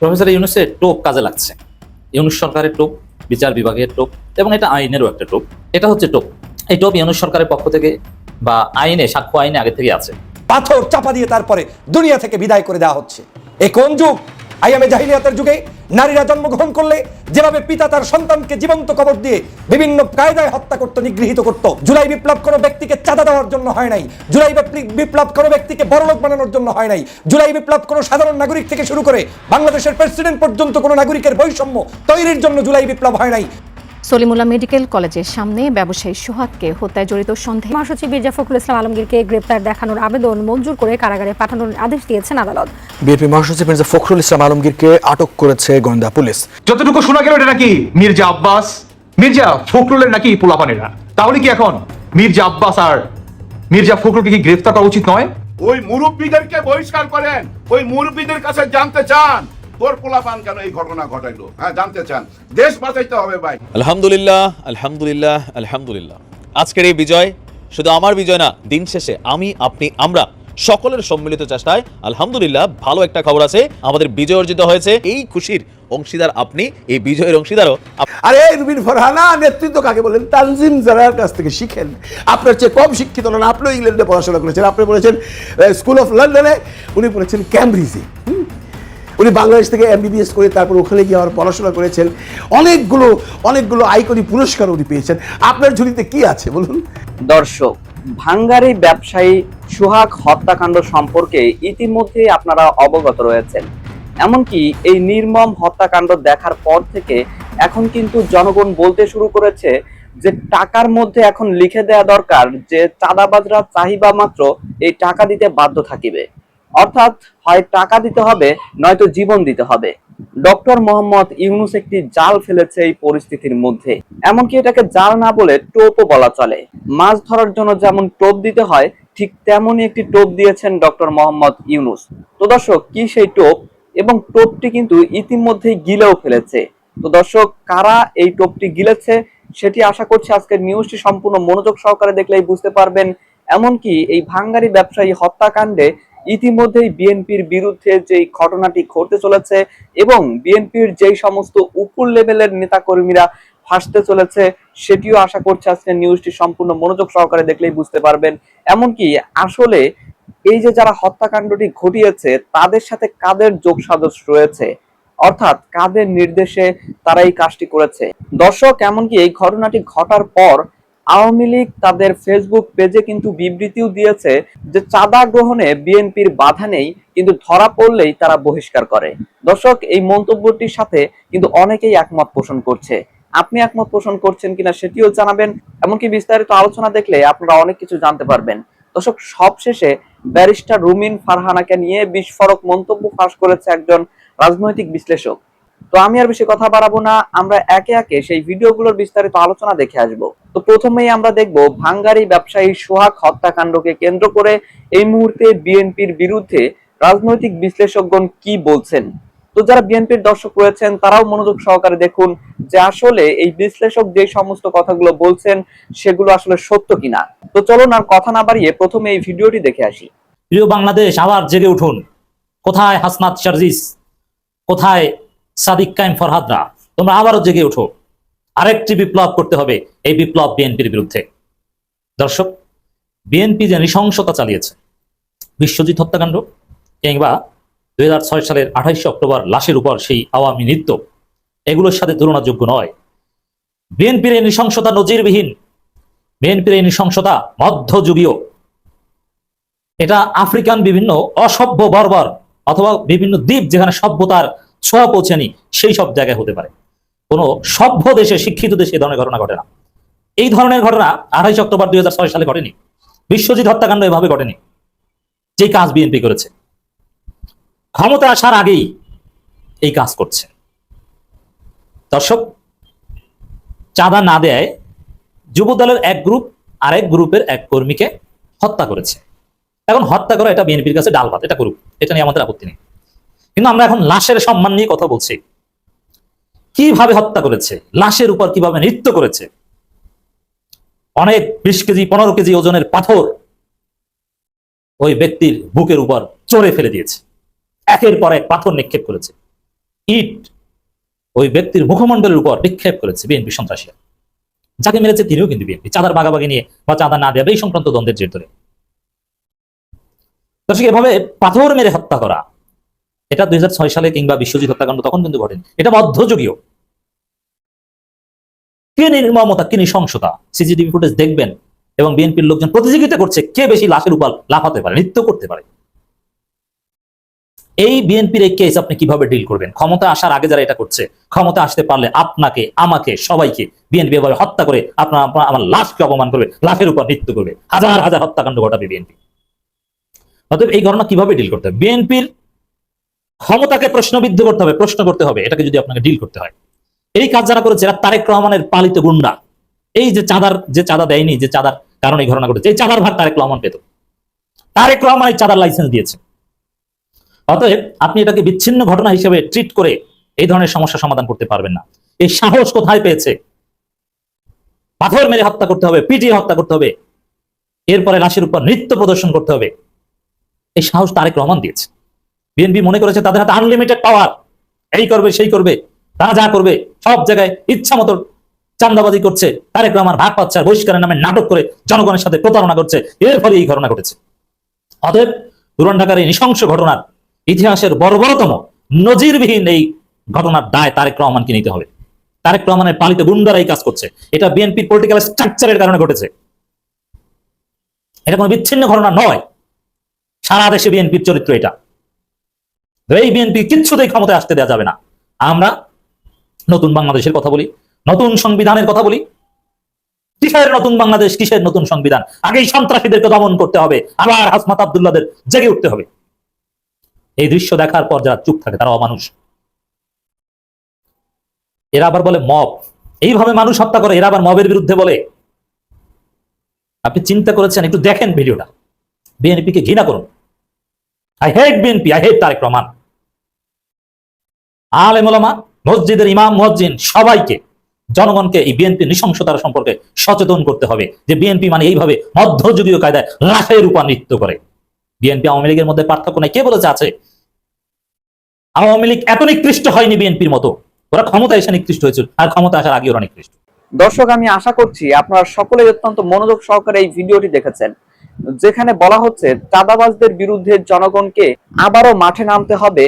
Professor ইউনুসের টোপ কাজে লাগছে। ইউনুস সরকারের টোপ, বিচার বিভাগের টোপ এবং এটা আইনেরও একটা টোপ। এটা হচ্ছে টোপ। এই টোপ ইউনুস সরকারের পক্ষ থেকে বা আইনে, সাক্ষ্য আইনে আগে থেকে আছে। পাথর চাপা দিয়ে তারপরে দুনিয়া থেকে বিদায় করে দেওয়া হচ্ছে। এ কোন যুগ? আইয়ামে জাহিলিয়াতের যুগে নারীরা জন্মগ্রহণ করলে যেভাবে পিতা তার সন্তানকে জীবন্ত কবর দিয়ে বিভিন্ন কায়দায় হত্যা করত, নিগৃহীত করত, জুলাই বিপ্লব কোনো ব্যক্তিকে চাঁদা দেওয়ার জন্য হয় নাই, জুলাই বিপ্লব কোনো ব্যক্তিকে বড়লোক বানানোর জন্য হয় নাই, জুলাই বিপ্লব কোনো সাধারণ নাগরিক থেকে শুরু করে বাংলাদেশের প্রেসিডেন্ট পর্যন্ত কোনো নাগরিকের বৈষম্য তৈরির জন্য জুলাই বিপ্লব হয় নাই। সলিমুল্লাহ মেডিকেল কলেজের সামনে ব্যবসায়ী সোহাগকে হত্যায় জড়িত সন্দেহে মহাসচিব মির্জা ফখরুল ইসলাম আলমগীরকে গ্রেপ্তার দেখানোর আবেদন মঞ্জুর করে কারাগারে পাঠানোর আদেশ দিয়েছেন আদালত। বিএনপি মহাসচিব মির্জা ফখরুল ইসলাম আলমগীরকে আটক করেছে গোয়েন্দা পুলিশ। যতটুকু শোনা গেল এটা নাকি মির্জা আব্বাস? মির্জা ফখরুলের নাকি পোলাপানেরা? তাহলে কি এখন মির্জা আব্বাস আর মির্জা ফখরুলকে কি গ্রেফতার করা উচিত নয়? ওই মুরব্বীদেরকে বহিষ্কার করেন ওই মুরব্বীদের কাছে জানতে চান। তোর পোলাপান কেন এই ঘটনা ঘটাইলো? হ্যাঁ জানতে চান। দেশ বাঁচাইতে হবে ভাই। আলহামদুলিল্লাহ আলহামদুলিল্লাহ আলহামদুলিল্লাহ। আজকের এই বিজয় শুধু আমার বিজয় না দিন শেষে আমি আপনি আমরা সকলের সম্মিলিত চেষ্টায় আলহামদুলিল্লাহ ভালো একটা খবর আছে আমাদের বিজয় অর্জিত হয়েছে। এই খুশির অংশীদার আপনি এই বিজয়ের অংশীদারও আরে রুবিন ফরহানা নেতৃত্ব কাকে বলেন? তানজিম জারার কাছ থেকে শিখেন। আপনার চেয়ে কম শিক্ষিত নন আপনিও ইংল্যান্ডে পড়াশোনা করেছেন। আপনি পড়েছেন স্কুল অফ লন্ডনে উনি পড়েছেন ক্যামব্রিজে। হুম? উনি বাংলাদেশ থেকে এমবিবিএস করে তারপর ওখানে গিয়ে আবার পড়াশোনা করেছেন। অনেকগুলো অনেকগুলো আইকনি পুরস্কার উনি পেয়েছেন। আপনার ঝুলিতে কি আছে বলুন? দর্শক, ভাঙ্গারি ব্যবসায়ী সুহাগ হত্যাকাণ্ড সম্পর্কে ইতিমধ্যে আপনারা অবগত রয়েছেন। এমনকি এই নির্মম হত্যাকাণ্ড দেখার পর থেকে এখন কিন্তু জনগণ বলতে শুরু করেছে যে টাকার মধ্যে এখন লিখে দেওয়া দরকার যে চাঁদাবাজরা চাহিবা মাত্র এই টাকা দিতে বাধ্য থাকিবে। অর্থাৎ হয় টাকা দিতে হবে, নয়তো জীবন দিতে হবে। ডক্টর মোহাম্মদ ইউনুস একটি জাল ফেলেছে এই পরিস্থিতির মধ্যে। এমনকি এটাকে জাল না বলে টোপও বলা চলে। মাছ ধরার জন্য যেমন টোপ দিতে হয়, ঠিক তেমনই একটি টোপ দিয়েছেন ডক্টর মোহাম্মদ ইউনুস। তো দর্শক, কি সেই টোপ? এবং টোপটি কিন্তু ইতিমধ্যেই গিলেও ফেলেছে। তো দর্শক, কারা এই টোপটি গিলেছে সেটি আশা করছি আজকের নিউজটি সম্পূর্ণ মনোযোগ সহকারে দেখলেই বুঝতে পারবেন। এমনকি এই ভাঙ্গারি ব্যবসায়ী হত্যাকাণ্ডে ইতিমধ্যেই বিএনপির বিরুদ্ধে যে ঘটনাটি ঘটতে চলেছে এবং বিএনপির যেই সমস্ত উপর লেভেলের নেতাকর্মীরা ফাঁসতে চলেছে, সেটিও আশা করছে আজকে নিউজটি সম্পূর্ণ মনোযোগ সহকারে দেখলেই বুঝতে পারবেন। এমনকি আসলে এই যে যারা হত্যাকাণ্ডটি ঘটিয়েছে, তাদের সাথে কাদের যোগসাজশ রয়েছে? অর্থাৎ কাদের নির্দেশে তারা এই কাজটি করেছে? দর্শক, এমনকি এই ঘটনাটি ঘটার পর আওয়ামী লীগ তাদের ফেসবুক পেজে কিন্তু বিবৃতিও দিয়েছে যে চাঁদা গ্রহণে বিএনপির বাধা নেই, কিন্তু ধরা পড়লেই তারা বহিষ্কার করে। দর্শক, এই মন্তব্যটির সাথে কিন্তু অনেকেই একমত পোষণ করছে। আপনি একমত পোষণ করছেন কিনা সেটিও জানাবেন, এমনকি বিস্তারিত আলোচনা দেখলে আপনারা অনেক কিছু জানতে পারবেন। দর্শক, সবশেষে ব্যারিস্টার রুমিন ফারহানাকে নিয়ে বিস্ফোরক মন্তব্য ফাঁস করেছে একজন রাজনৈতিক বিশ্লেষক। তো আমি আর বেশি কথা বাড়াবো না, আমরা একে একে সেই ভিডিওগুলোর বিস্তারিত আলোচনা দেখে আসব। তো প্রথমেই আমরা দেখব ভাঙ্গারি ব্যবসায়ী সোহাগ হত্যাকাণ্ডকে কেন্দ্র করে এই মুহূর্তে বিএনপির বিরুদ্ধে রাজনৈতিক বিশ্লেষকগণ কি বলছেন? তো যারা বিএনপির দর্শক রয়েছেন, তারাও মনোযোগ সহকারে দেখুন যে আসলে এই বিশ্লেষক যে সমস্ত কথাগুলো বলছেন, সেগুলো আসলে সত্য কিনা। তো চলুন আর কথা না বাড়িয়ে প্রথমে এই ভিডিওটি দেখে আসি। প্রিয় বাংলাদেশ, আবার জেগে উঠুন। কোথায় হাসনাত সার্জিস? কোথায় সাদিক কাইম ফরহাদরা, তোমরা আবারও জেগে উঠো আরেকটি বিপ্লব করতে হবে, এই বিপ্লব বিএনপির বিরুদ্ধে। দর্শক, বিএনপি যে নৃশংসতা চালিয়েছে, বিশ্বজিৎ হত্যাকাণ্ড কিংবা দুই সালের আঠাইশে অক্টোবর লাশের উপর সেই আওয়ামী নৃত্য, এগুলোর সাথে তুলনাযোগ্য নয়। বিএনপির এই নৃশংসতা নজিরবিহীন, বিএনপির এই নৃশংসতা মধ্যযুগীয়। এটা আফ্রিকান বিভিন্ন অসভ্য বর্বর অথবা বিভিন্ন দ্বীপ যেখানে সভ্যতার ছোঁয়া পৌঁছেনি, সেই সব জায়গায় হতে পারে। কোনো সভ্য দেশে, শিক্ষিত দেশে এই ধরনের ঘটনা ঘটে না। এই ধরনের ঘটনা আঠাইশ অক্টোবর দুই হাজার ছয় সালে ঘটেনি। বিশ্বজিৎ হত্যাকাণ্ড এভাবে ঘটেনি যে কাজ বিএনপি করেছে। ক্ষমতা আসার আগেই এই কাজ করছে। দর্শক, চাঁদা না দেয় যুবদলের এক গ্রুপ আরেক গ্রুপের এক কর্মীকে হত্যা করেছে। এখন হত্যা করা এটা বিএনপির কাছে ডাল ভাত, এটা করুক, এটা নিয়ে আমাদের আপত্তি নেই। কিন্তু আমরা এখন লাশের সম্মান নিয়ে কথা বলছি। কীভাবে হত্যা করেছে? লাশের উপর কীভাবে নৃত্য করেছে? অনেক বিশ কেজি, পনেরো কেজি ওজনের পাথর ওই ব্যক্তির বুকের উপর চড়ে ফেলে দিয়েছে। একের পর এক পাথর নিক্ষেপ করেছে। ইট ওই ব্যক্তির মুখমণ্ডলের উপর নিক্ষেপ করেছে বিএনপি সন্ত্রাসীরা। যাকে মেরেছে তিনিও কিন্তু বিএনপি। চাঁদার বাগাবাগি নিয়ে বা চাঁদা না দেবে এই সংক্রান্ত দ্বন্দ্বের জের ধরে। দর্শক, এভাবে পাথর মেরে হত্যা করা এটা দুই হাজার ছয় সালে কিংবা বিশ্বজিৎ হত্যাকাণ্ড তখন কিন্তু ঘটেনি। এটা মধ্যযুগীয়। কে নির্মমতা, কি নৃশংসতা? সিসিটিভি ফুটেজ দেখবেন এবং বিএনপির লোকজন প্রতিযোগিতা করছে কে বেশি লাশের উপর লাফাতে পারে, নৃত্য করতে পারে। এই বিএনপির এই কেস আপনি কীভাবে ডিল করবেন? ক্ষমতা আসার আগে যারা এটা করছে ক্ষমতা আসতে পারলে আপনাকে, আমাকে, সবাইকে বিএনপি এভাবে হত্যা করে আপনার আমার লাশকে অপমান করবে, লাশের উপর নৃত্য করবে। হাজার হাজার হত্যাকাণ্ড ঘটাবে বিএনপি। অতএব এই ঘটনা কীভাবে ডিল করতে হবে? বিএনপির ক্ষমতাকে প্রশ্নবিদ্ধ করতে হবে, প্রশ্ন করতে হবে, এটাকে যদি আপনাকে ডিল করতে হয়। এই কাজ যারা করেছে, এরা তারেক রহমানের পালিত গুন্ডা। এই যে চাঁদার, যে চাঁদা দেয়নি, যে চাঁদার কারণে এই ঘটনা ঘটেছে, এই চাঁদার ভাগ তারেক রহমান পেত। তারেক রহমান এই চাঁদার লাইসেন্স দিয়েছে। অতএব আপনি এটাকে বিচ্ছিন্ন ঘটনা হিসেবে ট্রিট করে এই ধরনের সমস্যা সমাধান করতে পারবেন না। এই সাহস কোথায় পেয়েছে? পাথর মেরে হত্যা করতে হবে, পিটিয়ে হত্যা করতে হবে। এরপরে লাশের উপর নৃত্য প্রদর্শন করতে হবে। এই সাহস তারেক রহমান দিয়েছে। বিএনপি মনে করেছে তাদের হাতে আনলিমিটেড পাওয়ার এই করবে, সেই করবে, তারা যা করবে, সব জায়গায় ইচ্ছা মতো চান্দাবাজি করছে। তারেক রহমান ভাগ পাচ্ছে আর বহিষ্কারের নামে নাটক করে জনগণের সাথে প্রতারণা করছে। এর ফলে এই ঘটনা ঘটেছে। অতএব পুরান ঢাকার এই নৃশংস ঘটনার ইতিহাসের বর্বরতম, নজিরবিহীন এই ঘটনার দায় তারেক রহমানকে নিতে হবে। তারেক রহমানের পালিত গুন্ডারা এই কাজ করছে। এটা বিএনপির পলিটিক্যাল স্ট্রাকচারের কারণে ঘটেছে। এটা কোনো বিচ্ছিন্ন ঘটনা নয়। সারা দেশে বিএনপির চরিত্র এটা। এই বিএনপি কিচ্ছুতেই ক্ষমতায় আসতে দেওয়া যাবে না। আমরা নতুন বাংলাদেশের কথা বলি, নতুন সংবিধানের কথা বলি। কিসের নতুন বাংলাদেশ, কিসের নতুন সংবিধান? আগেই সন্ত্রাসীদেরকে দমন করতে হবে, আবার হাসমাত আবদুল্লাদের জেগে উঠতে হবে। এই দৃশ্য দেখার পর যারা চুপ থাকে, তারা অমানুষ। এরা আবার বলে মব। এইভাবে মানুষ হত্যা করে, এরা আবার মবের বিরুদ্ধে বলে। আপনি চিন্তা করেছেন, একটু দেখেন ভিডিওটা। বিএনপি কে ঘৃণা করুন। I hate BNP I hate Tarique Rahman. আলেমা মসজিদের ইমাম, মসজিদ সবাইকে, জনগণকে এই বিএনপি নৃশংসতার সম্পর্কে সচেতন করতে হবে। যে বিএনপি মানে এইভাবে মধ্যযুগীয় কায়দায় উপর নৃত্য করে। বিএনপি আওয়ামী লীগের মধ্যে পার্থক্য নাই। কে বলেছে আছে? আওয়ামী লীগ এত নিকৃষ্ট হয়নি বিএনপির মতো। ওরা ক্ষমতা এসে নিকৃষ্ট হয়েছিল আর ক্ষমতা আসার আগে ওরা নিকৃষ্ট। দর্শক, আমি আশা করছি আপনারা সকলেই অত্যন্ত মনোযোগ সহকারে এই ভিডিওটি দেখেছেন, যেখানে বলা হচ্ছে, চাঁদাবাজদের বিরুদ্ধে জনগণকে আবারও মাঠে নামতে হবে।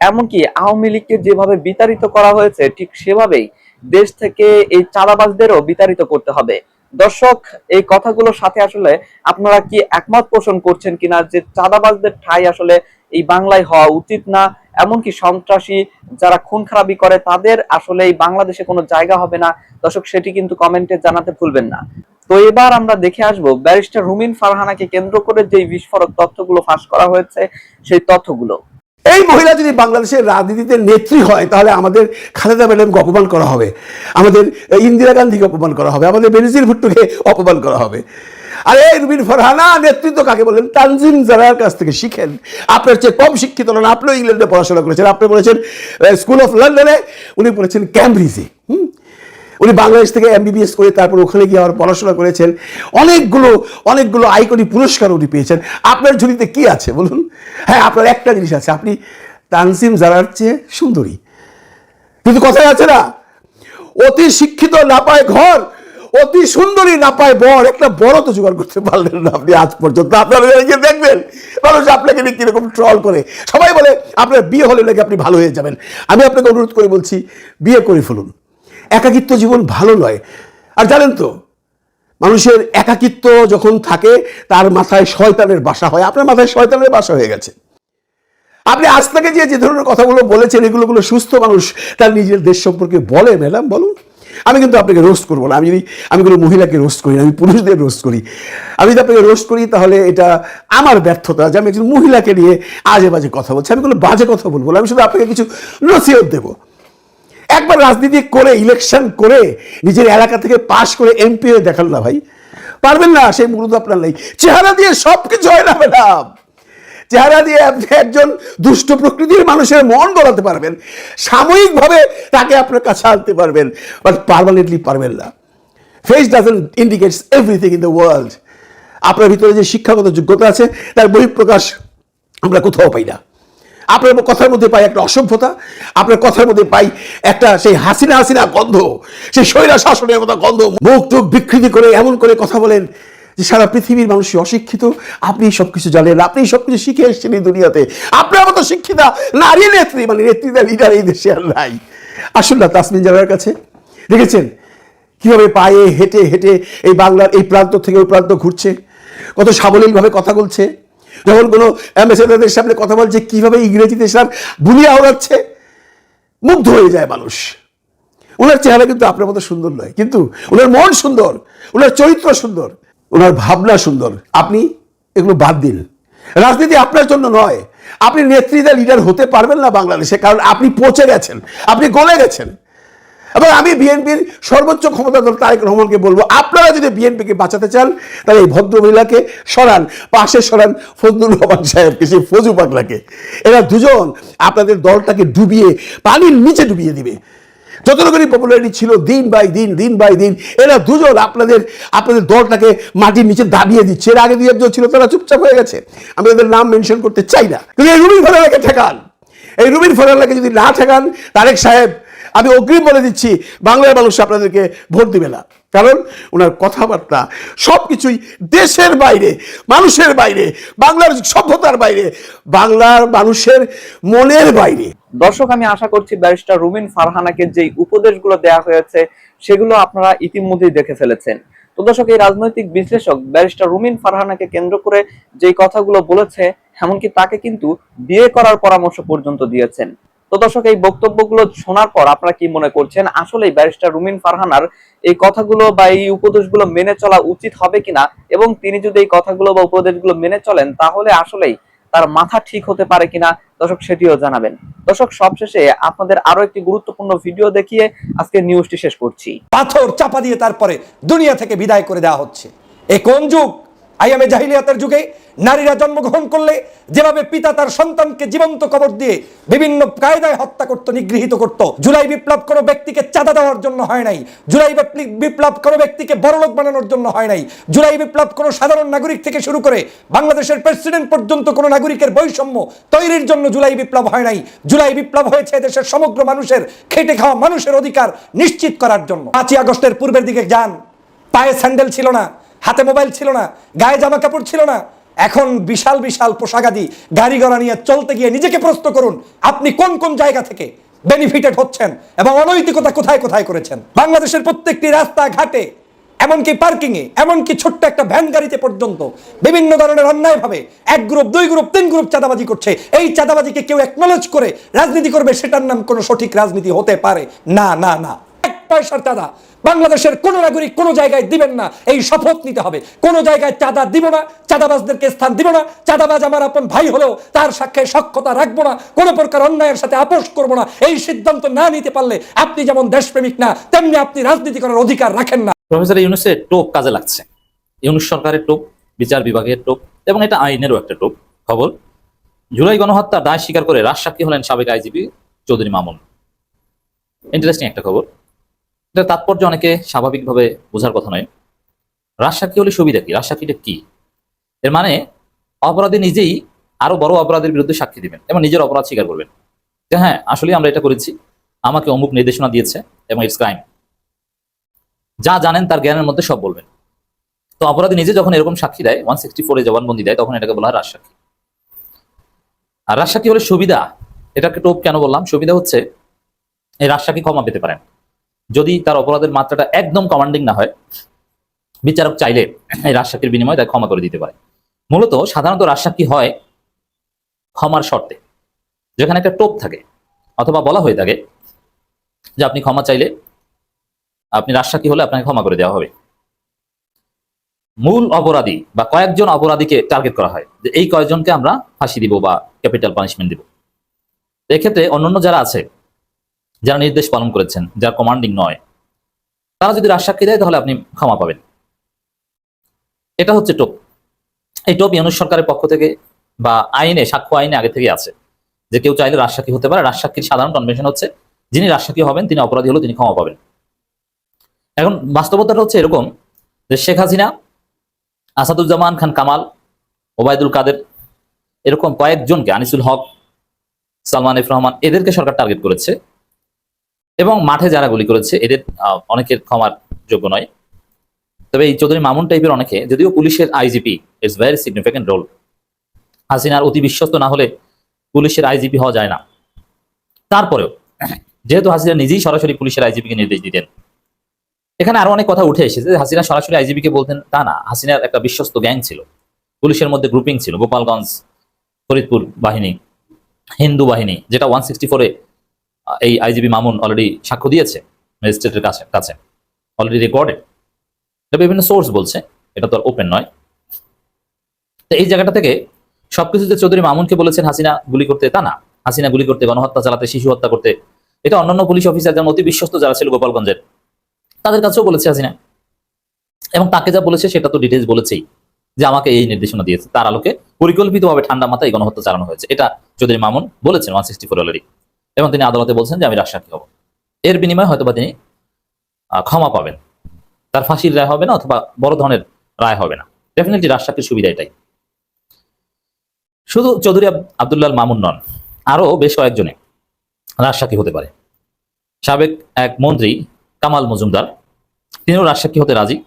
এমনকি আওয়ামী লীগকে যেভাবে বিতাড়িত করা হয়েছে, ঠিক সেভাবেই দেশ থেকে এই চাঁদাবাজদেরও বিতাড়িত করতে হবে। দর্শক, এই কথাগুলোর সাথে আসলে আপনারা কি একমত পোষণ করছেন কিনা যে চাঁদাবাজদের ঠাই আসলে এই বাংলায় হওয়া উচিত না? এমনকি সন্ত্রাসী যারা খুন খারাপি করে, তাদের আসলে এই বাংলাদেশে কোনো জায়গা হবে না। দর্শক, সেটি কিন্তু কমেন্টে জানাতে ভুলবেন না। তো এবার আমরা দেখে আসব ব্যারিস্টার রুমিন ফারহানাকে কেন্দ্র করে যে বিস্ফোরক তথ্যগুলো ফাঁস করা হয়েছে, সেই তথ্যগুলো। এই মহিলা যদি বাংলাদেশের রাজনীতিতে নেত্রী হয়, তাহলে আমাদের খালেদা ম্যাডামকে অপমান করা হবে। আমাদের ইন্দিরা গান্ধীকে অপমান করা হবে। আমাদের বেনজির ভুট্টোকে অপমান করা হবে। আরে রুবিন ফরহানা, নেতৃত্ব কাকে বলেন? তানজিম জারার কাছ থেকে শিখেন। আপনার চেয়ে কম শিক্ষিত নন, আপনিও ইংল্যান্ডে পড়াশোনা করেছেন। আপনি বলেছেন স্কুল অফ লন্ডনে উনি পড়েছেন ক্যামব্রিজে। হুম? উনি বাংলাদেশ থেকে এমবিবিএস করে তারপর ওখানে গিয়ে আবার পড়াশোনা করেছেন। অনেকগুলো অনেকগুলো আইকনি পুরস্কার উনি পেয়েছেন। আপনার ঝুলিতে কি আছে বলুন? হ্যাঁ আপনার একটা জিনিস আছে। আপনি তানসিম জারার চেয়ে সুন্দরী। কিন্তু কথায় আছে না, অতি শিক্ষিত না পায় ঘর, অতি সুন্দরী না পায় বর। একটা বড় তো জোগাড় করতে পারলেন না আপনি আজ পর্যন্ত। আপনারা গিয়ে দেখবেন, মানুষ আপনাকে নিয়ে কীরকম ট্রল করে। সবাই বলে, আপনার বিয়ে হলে নাকি আপনি ভালো হয়ে যাবেন। আমি আপনাকে অনুরোধ করে বলছি, বিয়ে করে ফেলুন। একাকিত্ব জীবন ভালো নয়। আর জানেন তো, মানুষের একাকিত্ব যখন থাকে, তার মাথায় শয়তানের বাসা হয়। আপনার মাথায় শয়তানের বাসা হয়ে গেছে। আপনি আজ থেকে যে যে ধরনের কথাগুলো বলেছেন, এগুলো গুলো সুস্থ মানুষ তার নিজের দেশ সম্পর্কে বলে, ম্যাডাম, বলুন। আমি কিন্তু আপনাকে রোস্ট করব না। আমি যদি আমি কোনো মহিলাকে রোস্ট করি আমি পুরুষদের রোস্ট করি। আমি যদি আপনাকে রোস্ট করি, তাহলে এটা আমার ব্যর্থতা যে আমি একজন মহিলাকে নিয়ে আজে বাজে কথা বলছি। আমি কোনো বাজে কথা বলব না। আমি শুধু আপনাকে কিছু নসিহত দেবো। একবার রাজনীতি করে ইলেকশন করে, নিজের এলাকা থেকে পাশ করে এমপি হয়ে দেখাল না ভাই। পারবেন না, সেই মুরুদ আপনার নেই। চেহারা দিয়ে সব কিছু হয় না, ম্যাডাম। চেহারা দিয়ে আপনি একজন দুষ্ট প্রকৃতির মানুষের মন গলাতে পারবেন। সাময়িকভাবে তাকে আপনার কাছে আনতে পারবেন বাট পারমানেন্টলি পারবেন না। Face doesn't indicates everything in the world আপনার ভিতরে যে শিক্ষাগত যোগ্যতা আছে, তার বহিঃপ্রকাশ আমরা কোথাও পাই না। আপনার কথার মধ্যে পাই একটা অসভ্যতা, আপনার কথার মধ্যে পাই একটা সেই হাসিনা হাসিনা গন্ধ, সেই স্বৈরা শাসনের মতো গন্ধ। মুখ টুক বিকৃতি করে এমন করে কথা বলেন যে সারা পৃথিবীর মানুষ অশিক্ষিত। আপনি সব কিছু জানেন, আপনি সব কিছু শিখে এসেছেন এই দুনিয়াতে। আপনার মতো শিক্ষিতা, নারী নেত্রী মানে নেতৃত্বের লিডার এই দেশে আর নাই। আসুন না, তাসমিন জানার কাছে। দেখেছেন? কীভাবে পায়ে হেঁটে হেঁটে এই বাংলার এই প্রান্ত থেকে ওই প্রান্ত ঘুরছে, কত সাবলীলভাবে কথা বলছে। যখন কোনো অ্যাম্বাসেডারদের সামনে কথা বলছে, কীভাবে ইংরেজিতে সব বুলিয়ে আওড়াচ্ছে মুগ্ধ হয়ে যায় মানুষ। ওনার চেহারা কিন্তু আপনার মতো সুন্দর নয়, কিন্তু ওনার মন সুন্দর ওনার চরিত্র সুন্দর ওনার ভাবনা সুন্দর। আপনি এগুলো বাদ দিন। রাজনীতি আপনার জন্য নয়, আপনি নেতৃত্বের লিডার হতে পারবেন না বাংলাদেশে, কারণ আপনি পচে গেছেন, আপনি গলে গেছেন। এবং আমি বিএনপির সর্বোচ্চ ক্ষমতা দল তারেক রহমানকে বলব, আপনারা যদি বিএনপিকে বাঁচাতে চান, তাহলে এই ভদ্রমহিলাকে সরান, পাশে সরান ফজলুর রহমান সাহেবকে, সেই ফজু পাগলাকে। এরা দুজন আপনাদের দলটাকে ডুবিয়ে, পানির নিচে ডুবিয়ে দিবে। যতটুকুনি পপুলারিটি ছিল দিন বাই দিন দিন বাই দিন, এরা দুজন আপনাদের আপনাদের দলটাকে মাটির নিচে দাবিয়ে দিচ্ছে। এর আগে দুই একজন ছিল, তারা চুপচাপ হয়ে গেছে। আমি তাদের নাম মেনশন করতে চাই না। কিন্তু এই রুবিন ফেরালাকে ঠেকান। এই রুবিন ফেরালাকে যদি না ঠেকান, তারেক সাহেব আমি অগ্রিম বলে দিচ্ছি, বাংলার মানুষ আপনাদেরকে ভোট দিবে না। কারণ ওনার কথাবার্তা সব কিছুই দেশের বাইরে, মানুষের বাইরে, বাংলার সভ্যতার বাইরে, বাংলার মানুষের মনের বাইরে। দর্শক, আমি আশা করছি ব্যারিস্টার রুমিন ফারহানাকে যে উপদেশগুলো দেওয়া হয়েছে, সেগুলো আপনারা ইতিমধ্যেই দেখে ফেলেছেন। তো দর্শক, এই রাজনৈতিক বিশ্লেষক ব্যারিস্টার রুমিন ফারহানাকে কেন্দ্র করে যে কথাগুলো বলেছে, এমনকি তাকে কিন্তু বিয়ে করার পরামর্শ পর্যন্ত দিয়েছেন। তো দর্শক, এই বক্তব্যগুলো শোনার পর আপনারা কি মনে করছেন? আসলেই ব্যারিস্টার রুমিন ফারহানার এই কথাগুলো বা এই উপদেশগুলো মেনে চলা উচিত হবে কিনা? এবং তিনি যদি এই কথাগুলো বা উপদেশগুলো মেনে চলেন, তাহলে আসলেই তার মাথা ঠিক হতে পারে কিনা? দর্শক, সেটিও জানাবেন। দর্শক, সবশেষে আপনাদের আরও একটি গুরুত্বপূর্ণ ভিডিও দেখিয়ে আজকে নিউজটি শেষ করছি। পাথর চাপা দিয়ে তারপরে দুনিয়া থেকে বিদায় করে দেওয়া হচ্ছে। এ কোন যুগ? আইয়ামে জাহিলিয়াতের যুগে নারীরা জন্মগ্রহণ করলে যেভাবে পিতা তার সন্তানকে জীবন্ত কবর দিয়ে বিভিন্ন কায়দায় হত্যা করত, নিগৃহীত করত, জুলাই বিপ্লব কোনো ব্যক্তিকে চাঁদা দেওয়ার জন্য হয় নাই, জুলাই বিপ্লব কোনো ব্যক্তিকে বড়লোক বানানোর জন্য হয় নাই, জুলাই বিপ্লব কোনো সাধারণ নাগরিক থেকে শুরু করে বাংলাদেশের প্রেসিডেন্ট পর্যন্ত কোনো নাগরিকের বৈষম্য তৈরির জন্য জুলাই বিপ্লব হয় নাই, জুলাই বিপ্লব হয়েছে দেশের সমগ্র মানুষের খেটে খাওয়া মানুষের অধিকার নিশ্চিত করার জন্য। পাঁচই আগস্টের পূর্বের দিকে যান, পায়ে স্যান্ডেল ছিল না হাতে মোবাইল ছিল না, গায়ে জামা কাপড় ছিল না। এখন বিশাল বিশাল পোশাকাদি গাড়ি ঘোড়া নিয়ে চলতে গিয়ে নিজেকে প্রশ্ন করুন, আপনি কোন কোন জায়গা থেকে বেনিফিটেড হচ্ছেন এবং অনৈতিকতা কোথায় কোথায় করেছেন? বাংলাদেশের প্রত্যেকটি রাস্তা ঘাটে এমনকি পার্কিংয়ে এমনকি ছোট্ট একটা ভ্যান গাড়িতে পর্যন্ত বিভিন্ন ধরনের অন্যায়ভাবে এক গ্রুপ দুই গ্রুপ তিন গ্রুপ চাঁদাবাজি করছে। এই চাঁদাবাজিকে কেউ একনলেজ করে রাজনীতি করবে, সেটার নাম কোনো সঠিক রাজনীতি হতে পারে। না না না। পয়সার চাঁদা। বাংলাদেশের কোন নাগরিক কোন জায়গায় দিবেন না, এই শপথ নিতে হবে। কোন জায়গায় চাঁদা দিব না, চাঁদাবাজদেরকে স্থান দিব না, চাঁদাবাজ আমার আপন ভাই হলেও তার সাক্ষে সক্ষতা রাখব না, কোনো প্রকার অন্যায়ের সাথে আপোষ করব না, এই সিদ্ধান্ত না নিতে পারলে আপনি যেমন দেশপ্রেমিক না, তেমনি আপনি রাজনীতি করার অধিকার রাখেন না। প্রফেসর ইউনুসের টোপ কাজে লাগছে। ইউনুস সরকারের টোপ, বিচার বিভাগের টোপ এবং এটা আইনেরও একটা টোপ। খবর, জুলাই গণহত্যা দায় স্বীকার করে রাজসাক্ষী হলেন সাবেক আইজিপি চৌধুরী মামুন। ইন্টারেস্টিং একটা খবর। এটা তাৎপর্য অনেকে স্বাভাবিকভাবে বোঝার কথা নয়। রাজসাক্ষী হলে সুবিধা কি? রাজসাক্ষীটা কি? এর মানে অপরাধী নিজেই আরও বড় অপরাধের বিরুদ্ধে সাক্ষী দিবেন এবং নিজের অপরাধ স্বীকার করবেন। যে হ্যাঁ আসলে আমরা এটা করেছি। আমাকে অমুক নির্দেশনা দিয়েছে এবং ইটস ক্রাইম যা জানেন তার জ্ঞানের মধ্যে সব বলবেন। তো অপরাধী নিজে যখন এরকম সাক্ষী দেয় ওয়ান সিক্সটি ফোরে জবানবন্দি দেয়, তখন এটাকে বলা হয় রাজসাক্ষী। আর রাজসাক্ষী হলে সুবিধা, এটাকে টোপ কেন বললাম? সুবিধা হচ্ছে এই রাজসাক্ষী ক্ষমা পেতে পারেন। যদি তার অপরাধের মাত্রাটা একদম কমান্ডিং না হয়, বিচারক চাইলে এই রাজসাক্ষীর বিনিময়ে তাকে ক্ষমা করে দিতে পারে। মূলত সাধারণত রাজসাক্ষী হয় ক্ষমার শর্তে, যেখানে একটা টোপ থাকে অথবা বলা হয়ে থাকে যে আপনি ক্ষমা চাইলে আপনি রাজসাক্ষী হলে আপনাকে ক্ষমা করে দেওয়া হবে। মূল অপরাধী বা কয়েকজন অপরাধীকে টার্গেট করা হয় যে এই কয়েকজনকে আমরা ফাঁসি দিব বা ক্যাপিটাল পানিশমেন্ট দিব। এক্ষেত্রে অন্যান্য যারা আছে যারা নির্দেশ পালন করেছেন, যারা কমান্ডিং নয়, তারা যদি রাজসাক্ষী দেয়, তাহলে আপনি ক্ষমা পাবেন। এটা হচ্ছে টোপ। এই টোপ ইউনুস সরকারের পক্ষ থেকে বা আইনে, সাক্ষ্য আইনে আগে থেকে আছে যে কেউ চাইলে রাজসাক্ষী হতে পারে। রাজসাক্ষীর সাধারণ কনভেনশন হচ্ছে, যিনি রাজসাক্ষী হবেন, তিনি অপরাধী হলেও তিনি ক্ষমা পাবেন। এখন বাস্তবতাটা হচ্ছে এরকম যে শেখ হাসিনা, আসাদুজ্জামান খান কামাল, ওবায়দুল কাদের, এরকম কয়েকজনকে, আনিসুল হক, সালমান এফ রহমান, এদেরকে সরকার টার্গেট করেছে। এবং মাঠে যারা গুলি করেছে, এদের অনেকের ক্ষমার যোগ্য নয়। তবে এই চৌধুরী মামুন টাইপের অনেকে, যদিও পুলিশের IGP it's very significant role হাসিনার অতি বিশ্বস্ত না হলে পুলিশের আইজিপি হওয়া যায় না। তারপরেও, যেহেতু হাসিনা নিজেই সরাসরি পুলিশের আইজিপিকে নির্দেশ দিতেন, এখানে আরও অনেক কথা উঠে এসেছে যে হাসিনা সরাসরি আইজিপিকে বলতেন তা না, হাসিনার একটা বিশ্বস্ত গ্যাং ছিল, পুলিশের মধ্যে গ্রুপিং ছিল, গোপালগঞ্জ, ফরিদপুর বাহিনী, হিন্দু বাহিনী, যেটা ওয়ান সিক্সটি ফোরে এই আইজিপি মামুন অলরেডি সাক্ষ্য দিয়েছে ম্যাজিস্ট্রেটের কাছে কাছে অলরেডি রেকর্ডেড এটা বিভিন্ন সোর্স বলছে, এটা তো আর ওপেন নয়। তো এই জায়গাটা থেকে সবকিছু যে চৌধুরী মামুনকে বলেছেন হাসিনা গুলি করতে, তা না। হাসিনা গুলি করতে, গণহত্যা চালাতে, শিশু হত্যা করতে, এটা অন্যান্য পুলিশ অফিসার যেমন অতি বিশ্বস্ত যারা ছিল গোপালগঞ্জের, তাদের কাছেও বলেছে হাসিনা। এবং তাকে যা বলেছে সেটা তো ডিটেলস বলেছেই, যে আমাকে এই নির্দেশনা দিয়েছে। তার আলোকে পরিকল্পিতভাবে ঠান্ডা মাথায় গণহত্যা চালানো হয়েছে। এটা চৌধুরী মামুন বলেছেন ওয়ান সিক্সটি ফোর অলরেডি এবং তিনি আদালতে বলছেন যে আমি রাজসাক্ষী হব। এর বিনিময়ে হয়তোবা তিনি ক্ষমা পাবেন। তার ফাঁসির রায় হবে না অথবা বড় ধরনের রায় হবে না। ডেফিনেটলি রাজসাক্ষীর সুবিধা এটাই। শুধু চৌধুরী আব- আব্দুল্লাহ মামুন নন, আরও বেশ কয়েকজনে রাজসাক্ষী হতে পারে। সাবেক এক মন্ত্রী কামাল মজুমদার, তিনিও রাজসাক্ষী হতে রাজি।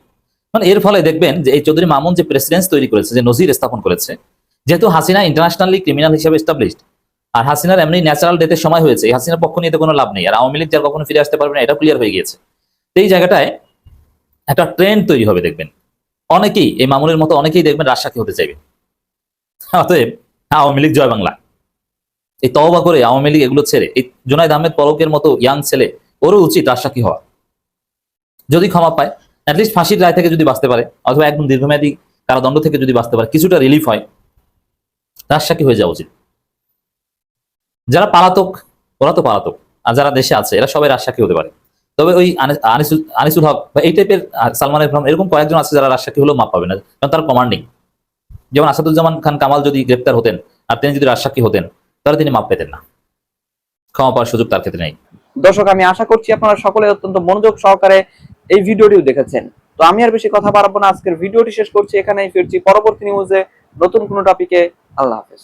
মানে এর ফলে দেখবেন যে এই চৌধুরী মামুন যে প্রেসিডেন্স তৈরি করেছে, যে নজির স্থাপন করেছে, যেহেতু হাসিনা ইন্টারন্যাশনালি ক্রিমিনাল হিসেবে এস্টাবলিশড আর হাসিনার এমনি ন্যাচারাল ডেথের সময় হয়েছে হাসিনার পক্ষ নিয়ে তো কোনো লাভ নেই, আর আওয়ামী লীগ যার কখনো ফিরে আসতে পারবে না এটা ক্লিয়ার হয়ে গিয়েছে। এই জায়গাটায় একটা ট্রেন্ড তৈরি হবে, দেখবেন। অনেকেই, এই মামুনের মতো অনেকেই দেখবেন রাজসাক্ষী হতে চাইবে। অতএব আওয়ামী লীগ জয় বাংলা। এই তওবা করে আওয়ামী লীগ এগুলো ছেড়ে, এই জুনাইদ আহমেদ পলকের মতো ইয়াং ছেলে, ওরও উচিত রাজসাক্ষী হওয়া। যদি ক্ষমা পায় অ্যাটলিস্ট ফাঁসির রায় থেকে যদি বাঁচতে পারে, অথবা একদম দীর্ঘমেয়াদী কারাদণ্ড থেকে যদি বাঁচতে পারে, কিছুটা রিলিফ হয়, রাজসাক্ষী হয়ে যাওয়া উচিত। যারা পালাতক, ওরা তো পালাতক। আর যারা দেশে আছে, এরা সবাই রাজসাক্ষী হতে পারে। তবে ওই আনিসুল হক বা এই টাইপের সালমান ইকরাম এরকম কয়েকজন আছে যারা রাজসাক্ষী হলেও মাপ পাবে না, কারণ তার কমান্ডিং যেমন আসাদুজ্জামান খান কামাল যদি গ্রেপ্তার হতেন, আর তিনি যদি রাজসাক্ষী হতেন, তাহলে তিনি মাপ পেতেন না। ক্ষমা পাওয়ার সুযোগ তার ক্ষেত্রে নেই। দর্শক, আমি আশা করছি আপনারা সকলে অত্যন্ত মনোযোগ সহকারে এই ভিডিওটিও দেখেছেন। তো আমি আর বেশি কথা বাড়াবো না, আজকের ভিডিওটি শেষ করছি এখানেই ফিরছি। পরবর্তী নিউজে নতুন কোনো টপিকে আল্লাহ হাফেজ।